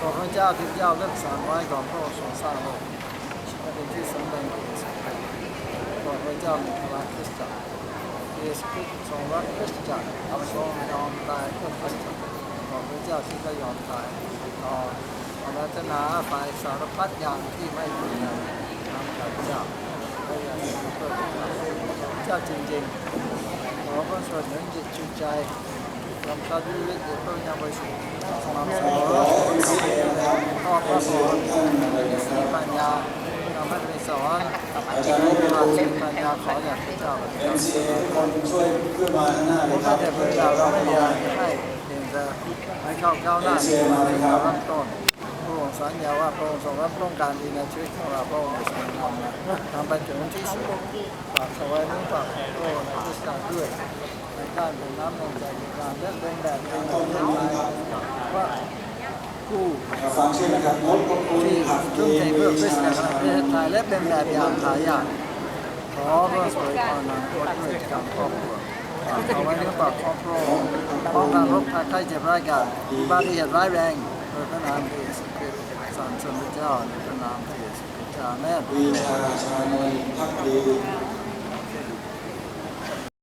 ขอพระเจ้าที่เจ้าเลือกสรรไว้ของพระองค์ทรงสร้างโลกเป็นที่สำเร็จของสังคมขอพระเจ้ามีพลังคริสตจักรเยซูคริสต์ทรงรักคริสตจักรทรงยอมตายเพื่อคริสตจักรขอพระเจ้าที่ได้ยอมตายต่ออารัธนาฝ่ายสารพัดอย่างที่ไม่ดีในนามพระเจ้าพระยาเพื่อเจ้าจริงๆขอพระสวดหนุนจิตจิตใจลำชัดวิวิตเดชพระวิญญาณบริสุทธิ์สม่ำ เสมอพ่อพระโสดมีปัญญาทำให้เป็นสอนอาจารย์ให้ผ่านสิ่งปัญญาขอจากพระเจ้าเอ็มซีคนช่วยขึ้นมาข้างหน้าเลยคไม่รับได้พระเจ้าเราไม่อยากให้เพียงแต่ให้เข้าก้าวหน้าในวันที่เราเริ่มต้นพระองค์สัญญาว่าพระองค์ทรงรับต้องการดีในชีวิตของเราพระองค์ทรงทำนะทำไปถึงที่สุดฝากถวายน้ำฝากของพระองค์ในพุทธการด้วยในการเป็นน้ำนมใจในการเล่นเป็นแบบเป็นแบบเป็น ผู้ฟังชื่อนะครับงดกคุยที่ผักทุ่มเกเทมเพื่อคริสต์ในประเทศไทยและเป็นแบบอย่างหายากขอพระสวยพรนำตัวด้วยกับครอบครัวฝากเอาไว้ในปากครอบครัวป้องกันโรคภัยไข้เจ็บร้ายกาจอุบัติเหตุร้ายแรงโดยพระนามพระเยซูคริสต์สรรเสริญพระเจ้าในพระนามพระเยซูคริสต์อาเมนวีชาชานนท์พักดี